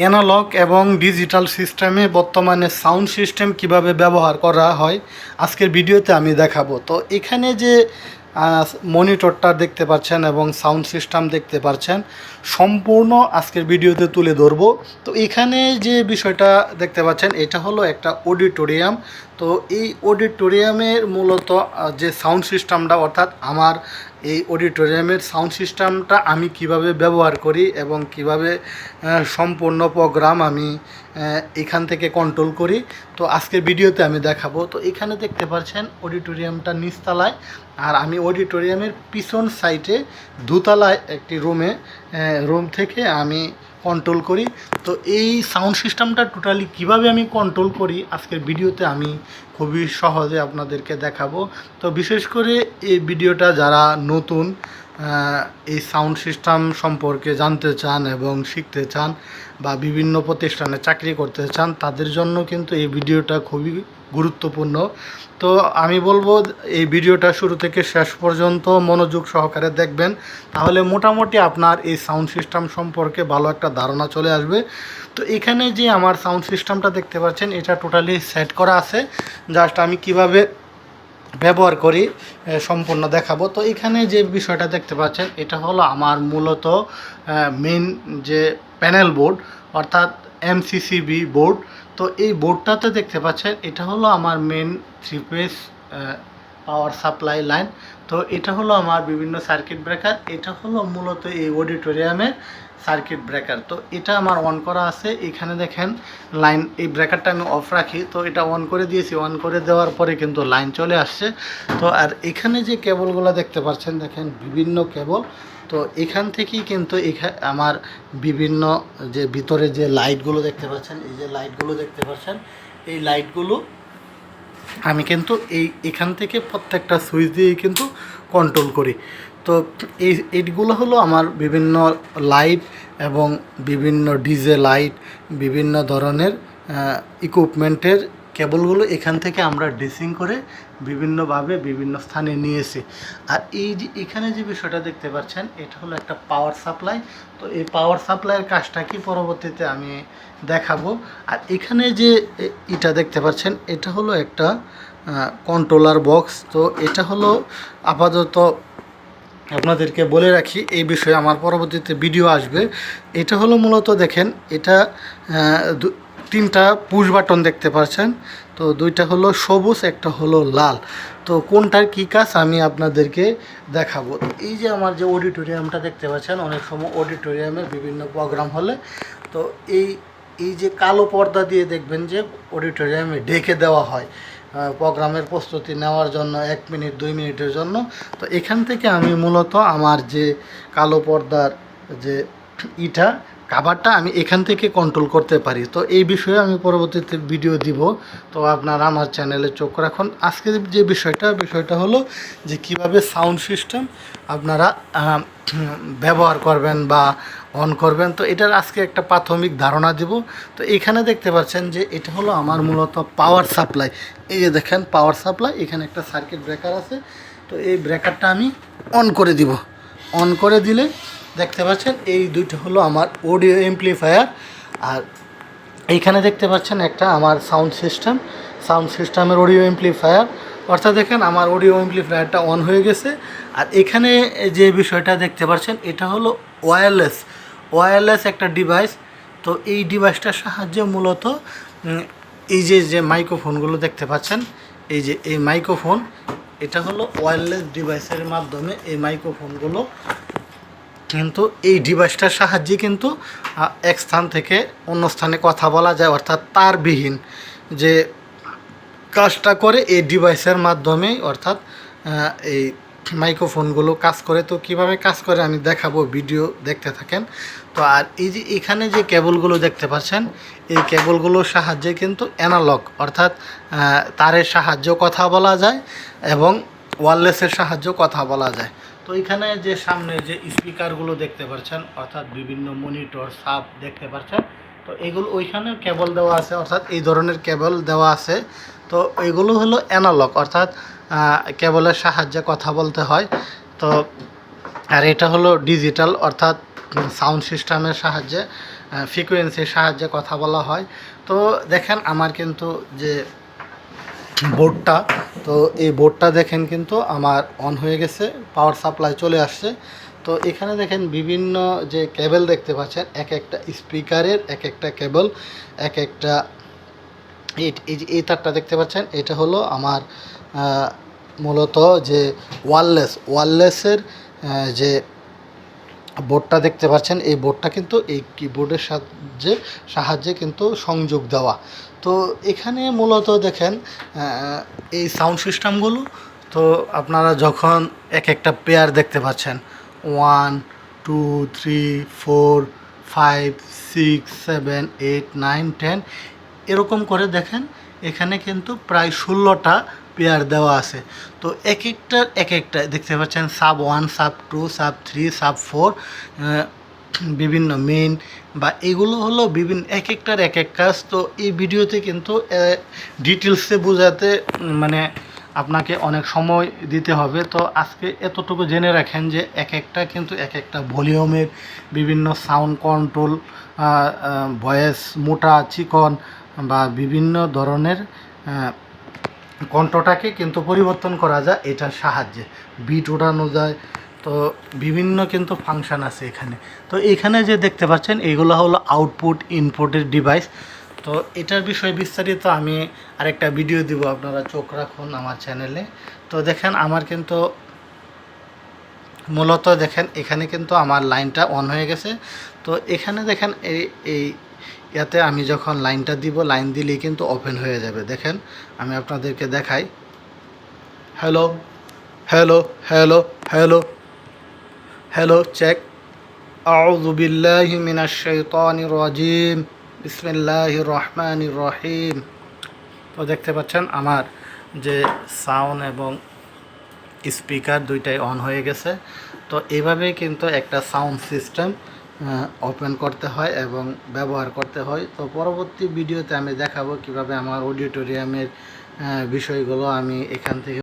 Analogue এবং digital সিস্টেমে বর্তমানে সাউন্ড সিস্টেম কীভাবে ব্যবহার করা হয়, আজকের ভিডিওতে আমি দেখাবো। তো এখানে যে মনিটরটা দেখতে পাচ্ছেন এবং সাউন্ড সিস্টেম দেখতে পাচ্ছেন, সম্পূর্ণ আজকের ভিডিওতে তুলে ধরবো। তো এখানে যে বিষয়টা দেখতে পাচ্ছেন, এটা হলো একটা অডিটোরিয়াম। তো এই অডিটোরিয়ামের মূলত যে সাউন্ড সিস্টেমটা, অর্থাৎ আমার এই অডিটোরিয়ামের সাউন্ড সিস্টেমটা আমি কীভাবে ব্যবহার করি এবং কীভাবে সম্পূর্ণ প্রোগ্রাম আমি এখান থেকে কন্ট্রোল করি, তো আজকের ভিডিওতে আমি দেখাবো। তো এখানে দেখতে পাচ্ছেন অডিটোরিয়ামটা নিচতলায়, আর আমি অডিটোরিয়ামের পিছন সাইডে দুতলায় একটি রুমে রুম থেকে আমি কন্ট্রোল করি। তো এই সাউন্ড সিস্টেমটা টোটালি কীভাবে আমি কন্ট্রোল করি, আজকের ভিডিওতে আমি খুবই সহজে আপনাদেরকে দেখাবো। তো বিশেষ করে এই ভিডিওটা যারা নতুন এই সাউন্ড সিস্টেম সম্পর্কে জানতে চান এবং শিখতে চান বা বিভিন্ন প্রতিষ্ঠানে চাকরি করতে চান, তাদের জন্য কিন্তু এই ভিডিওটা খুবই গুরুত্বপূর্ণ। তো আমি বলব, এই ভিডিওটা শুরু থেকে শেষ পর্যন্ত মনোযোগ সহকারে দেখবেন, তাহলে মোটামুটি আপনার এই সাউন্ড সিস্টেম সম্পর্কে ভালো একটা ধারণা চলে আসবে। তো এখানে যে আমার সাউন্ড সিস্টেমটা দেখতে পাচ্ছেন, এটা টোটালি সেট করা আছে। জাস্ট আমি কীভাবে ব্যবহার করি সম্পূর্ণ দেখাবো। তো এখানে যে বিষয়টা দেখতে পাচ্ছেন, এটা হলো আমার মূলত মেন যে প্যানেল বোর্ড অর্থাৎ এমসিসিবি বোর্ড তো এই বোর্ডটাতে দেখতে পাচ্ছেন, এটা হলো আমার main three phase power supply line তো এটা হলো আমার বিভিন্ন সার্কিট ব্রেকার এটা হলো মূলত এই অডিটোরিয়ামের সার্কিট ব্রেকার তো এটা আমার অন করা আছে। এখানে দেখেন লাইন এই ব্রেকারটা আমি অফ রাখি। তো এটা অন করে দিয়েছি। অন করে দেওয়ার পরে কিন্তু লাইন চলে আসছে। তো আর এখানে যে কেবলগুলো দেখতে পাচ্ছেন, দেখেন বিভিন্ন কেবল তো এখান থেকেই কিন্তু আমার বিভিন্ন যে ভিতরে যে লাইটগুলো দেখতে পাচ্ছেন, এই যে লাইটগুলো দেখতে পাচ্ছেন, এই লাইটগুলো আমি কিন্তু এই এখান থেকে প্রত্যেকটা সুইচ দিয়ে কিন্তু কন্ট্রোল করি। তো এই, এইগুলো হলো আমার বিভিন্ন লাইট এবং বিভিন্ন ডিজে লাইট বিভিন্ন ধরনের ইকুইপমেন্টের কেবলগুলো এখান থেকে আমরা ড্রেসিং করে বিভিন্নভাবে বিভিন্ন স্থানে নিয়েছি। আর এই যে এখানে যে বিষয়টা দেখতে পাচ্ছেন, এটা হলো একটা পাওয়ার সাপ্লাই তো এই পাওয়ার সাপ্লাইয়ের কাজটা কি পরবর্তীতে আমি দেখাবো। আর এখানে যে এটা দেখতে পাচ্ছেন, এটা হলো একটা কন্ট্রোলার বক্স তো এটা হলো আপাতত আপনাদেরকে বলে রাখি, এই বিষয়ে আমার পরবর্তীতে ভিডিও আসবে। এটা হলো মূলত দেখেন, এটা তিনটা পুশ বাটন দেখতে পাচ্ছেন। তো দুইটা হলো সবুজ, একটা হলো লাল। তো কোনটার কী কাজ আমি আপনাদেরকে দেখাবো। এই যে আমার যে অডিটোরিয়ামটা দেখতে পাচ্ছেন, অনেক সময় অডিটোরিয়ামে বিভিন্ন প্রোগ্রাম হলে। তো এই এই যে কালো পর্দা দিয়ে দেখবেন যে অডিটোরিয়ামে ডেকে দেওয়া হয়। প্রোগ্রামের প্রস্তুতি নেওয়ার জন্য, এক মিনিট, দুই মিনিটের জন্য। তো এখান থেকে আমি মূলত আমার যে কালো পর্দার যে ইটা কাভারটা আমি এখান থেকে কন্ট্রোল করতে পারি। তো এই বিষয়ে আমি পরবর্তীতে ভিডিও দিব। তো আপনারা আমার চ্যানেলে চোখ রাখুন। আজকে যে বিষয়টা বিষয়টা হলো যে কীভাবে সাউন্ড সিস্টেম আপনারা ব্যবহার করবেন বা অন করবেন। তো এটার আজকে একটা প্রাথমিক ধারণা দিব। তো এখানে দেখতে পাচ্ছেন যে এটা হলো আমার মূলত পাওয়ার সাপ্লাই এই যে দেখেন পাওয়ার সাপ্লাই এখানে একটা সার্কিট ব্রেকার আছে। তো এই ব্রেকারটা আমি অন করে দিব। অন করে দিলে দেখতে পাচ্ছেন, এই দুইটা হলো আমার অডিও এমপ্লিফায়ার আর এইখানে দেখতে পাচ্ছেন একটা আমার সাউন্ড সিস্টেম সাউন্ড সিস্টেমের অডিও এমপ্লিফায়ার অর্থাৎ দেখেন, আমার অডিও এমপ্লিফায়ারটা অন হয়ে গেছে। আর এখানে যে বিষয়টা দেখতে পাচ্ছেন, এটা হলো ওয়্যারলেস ওয়্যারলেস একটা ডিভাইস তো এই ডিভাইসটার সাহায্যে মূলত এই যে যে মাইক্রোফোনগুলো দেখতে পাচ্ছেন, এই যে, এই মাইক্রোফোন এটা হলো ওয়্যারলেস ডিভাইসের মাধ্যমে এই মাইক্রোফোনগুলো কিন্তু এই ডিভাইসটার সাহায্যে কিন্তু এক স্থান থেকে অন্য স্থানে কথা বলা যায়, অর্থাৎ তারবিহীন যে কাজটা করে এই ডিভাইসের মাধ্যমে, অর্থাৎ এই মাইক্রোফোনগুলো কাজ করে। তো কীভাবে কাজ করে আমি দেখাবো, ভিডিও দেখতে থাকেন। তো আর এই যে এখানে যে কেবলগুলো দেখতে পাচ্ছেন, এই কেবলগুলোর সাহায্যে কিন্তু অ্যানালগ, অর্থাৎ তারের সাহায্য কথা বলা যায় এবং ওয়ারলেসের সাহায্য কথা বলা যায়। তো এখানে যে সামনে যে স্পিকারগুলো দেখতে পাচ্ছেন অর্থাৎ বিভিন্ন মনিটর সাপ দেখতে পাচ্ছেন তো এগুলো ওইখানে কেবল দেওয়া আছে, অর্থাৎ এই ধরনের কেবল দেওয়া আছে। তো এগুলো হলো অ্যানালগ, অর্থাৎ কেবলের সাহায্যে কথা বলতে হয়। তো, আর এটা হলো ডিজিটাল, অর্থাৎ সাউন্ড সিস্টেমের সাহায্যে ফ্রিকোয়েন্সির সাহায্যে কথা বলা হয়। তো দেখেন, আমার কিন্তু যে বোর্ডটা। তো এই বোর্ডটা দেখেন কিন্তু আমার অন হয়ে গেছে পাওয়ার সাপ্লাই চলে আসছে। তো এখানে দেখেন বিভিন্ন যে কেবল দেখতে পাচ্ছেন, এক একটা স্পিকারের এক একটা কেবল এক একটা এই এই যে এই তারটা দেখতে পাচ্ছেন, এটা হলো আমার মূলত যে ওয়ারলেস ওয়ারলেসের যে বোর্ডটা দেখতে পাচ্ছেন, এই বোর্ডটা কিন্তু এই কিবোর্ডের সাহায্যে সাহায্যে কিন্তু সংযোগ দেওয়া। তো এখানে মূলত দেখেন এই সাউন্ড সিস্টেমগুলো তো আপনারা যখন এক একটা পেয়ার দেখতে পাচ্ছেন one two three four five six seven eight nine ten এরকম করে দেখেন, এখানে কিন্তু প্রায় ষোলোটা পেয়ার দেওয়া আছে। তো এক একটার এক একটা দেখতে পাচ্ছেন sub one sub two sub three sub four বিভিন্ন মেইন বা এগুলো হলো বিভিন্ন এক একটার এক এক কাজ। তো এই ভিডিওতে কিন্তু ডিটেলসে বোঝাতে মানে আপনাকে অনেক সময় দিতে হবে। তো আজকে এতটুকু জেনে রাখেন যে এক একটা কিন্তু এক একটা ভলিউমের বিভিন্ন সাউন্ড কন্ট্রোল ভয়েস মোটা, চিকন বা বিভিন্ন ধরনের কণ্ঠটাকে কিন্তু পরিবর্তন করা যায়, এটার সাহায্যে। বিট ওঠানো যায়, তো বিভিন্ন কিন্তু ফাংশন আছে এখানে। তো এখানে যে দেখতে পাচ্ছেন, এগুলো হলো আউটপুট ইনপুটের ডিভাইস তো এটার বিষয়ে বিস্তারিত আমি আরেকটা ভিডিও দিব, আপনারা চোখ রাখুন আমার চ্যানেলে তো দেখেন, আমার কিন্তু মূলত দেখেন, এখানে কিন্তু আমার লাইনটা অন হয়ে গেছে। তো এখানে দেখেন, এই এই এতে আমি যখন লাইনটা দিব, লাইন দিলেই কিন্তু ওপেন হয়ে যাবে। দেখেন, আমি আপনাদেরকে দেখাই। Hello hello hello hello hello check আউজুবিল্লাহিমিনাশাইতানিরাজিম বিসমিল্লাহির রহমানির রহিম তো দেখতে পাচ্ছেন, আমার যে সাউন্ড এবং স্পিকার দুইটাই অন হয়ে গেছে। তো এভাবেই কিন্তু একটা সাউন্ড সিস্টেম ওপেন করতে হয় এবং ব্যবহার করতে হয়। তো পরবর্তী ভিডিওতে আমি দেখাবো কীভাবে আমার অডিটোরিয়ামের বিষয়গুলো আমি এখান থেকে